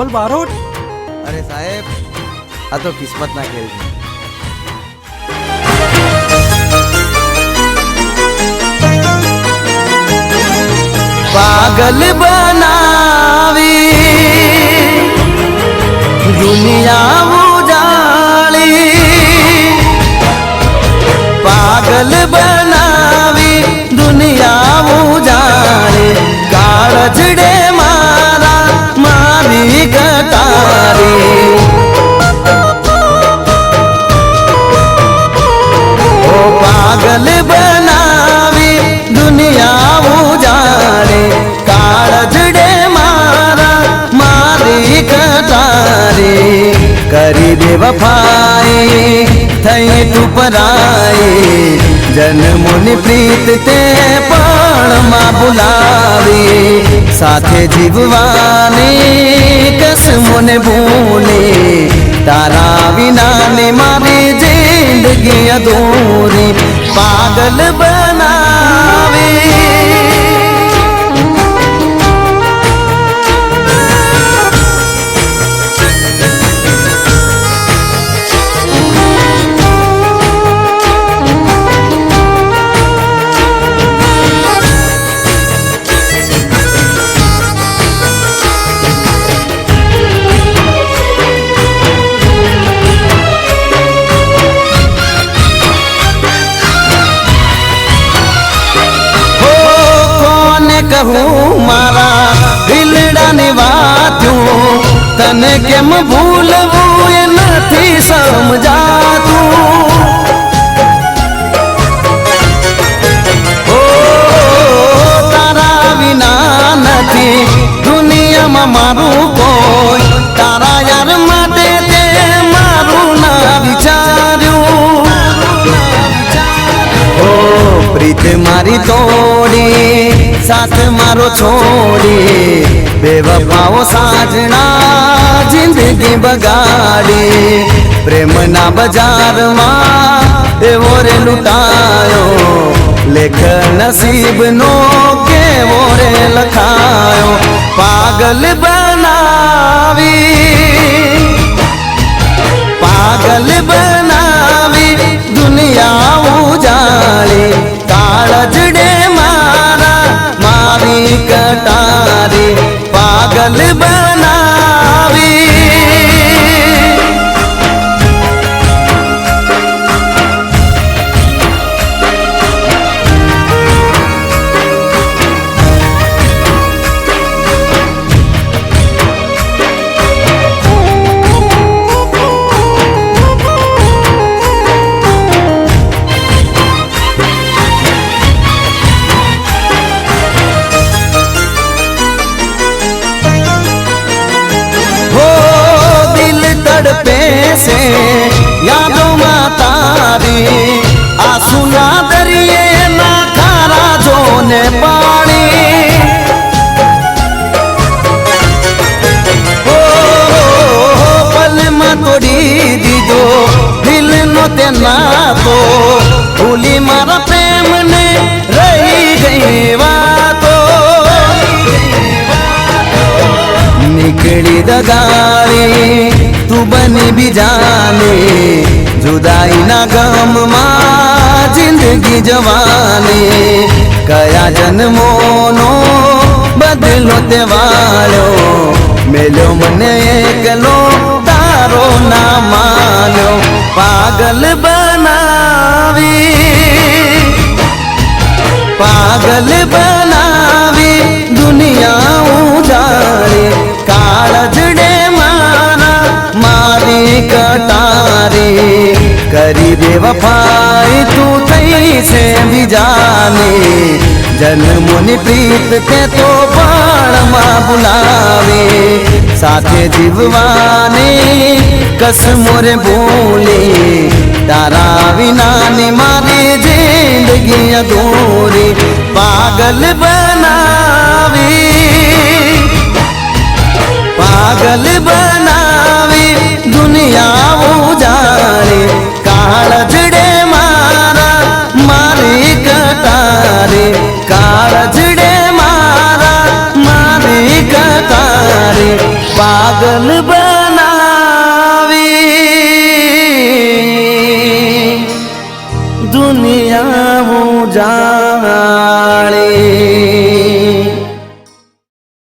ધવલ બારોટ? અરે સાહેબ આ તો કિસ્મતના ખેલ છે. પાગલ બનાવી દુનિયા વફાઈ થઈ તું પરાઈ જન્મોની પ્રીત તે પણમાં બોલાવી સાથે જીવવાની કસમોને ભૂલી તારા વિના ને મારી જિંદગી અધૂરી પાગલ બનાવી કહું મારા દિલડાની વાતું? તને કેમ ભૂલવું એ નથી સમજાતું? તારા વિના નથી દુનિયામાં મારું કોઈ. તારા યાર માટે તે મારું ના વિચાર્યું. ઓ, પ્રીત મારી તોડી. સાથ મારો છોડી બેવફાઓ સાજણા જિંદગી બગાડી પ્રેમના બજારમાં એવો રે લૂંટાયો લેખ નસીબનો કેવો રે લખાયો પાગલ બનાવી યાદોમાં તારી આસુના દરિયે ના ખારા જોને પાણી. પલમાં તોડી દીધો, દિલનો તે નાતો. ભૂલી મારા પ્રેમને રહી ગઈ વાતો. નીકળી દગાડી તું બની બીજાની જુદાઈના ગમમાં જિંદગી જવાની કયા જન્મોનો બદલો તે વાળ્યો મેલ્યો મને એકલો તારો ના માન્યો પાગલ બનાવી પાગલ બનાવી કરી વફાઈ તું થઈ છે બીજાની. જન્મોની પ્રીત તે તો બાળમાં બોલાવી સાથે જીવવાની કસમો રે ભૂલી તારા વિનાની મારી જિંદગી અધૂરી. પાગલ બનાવી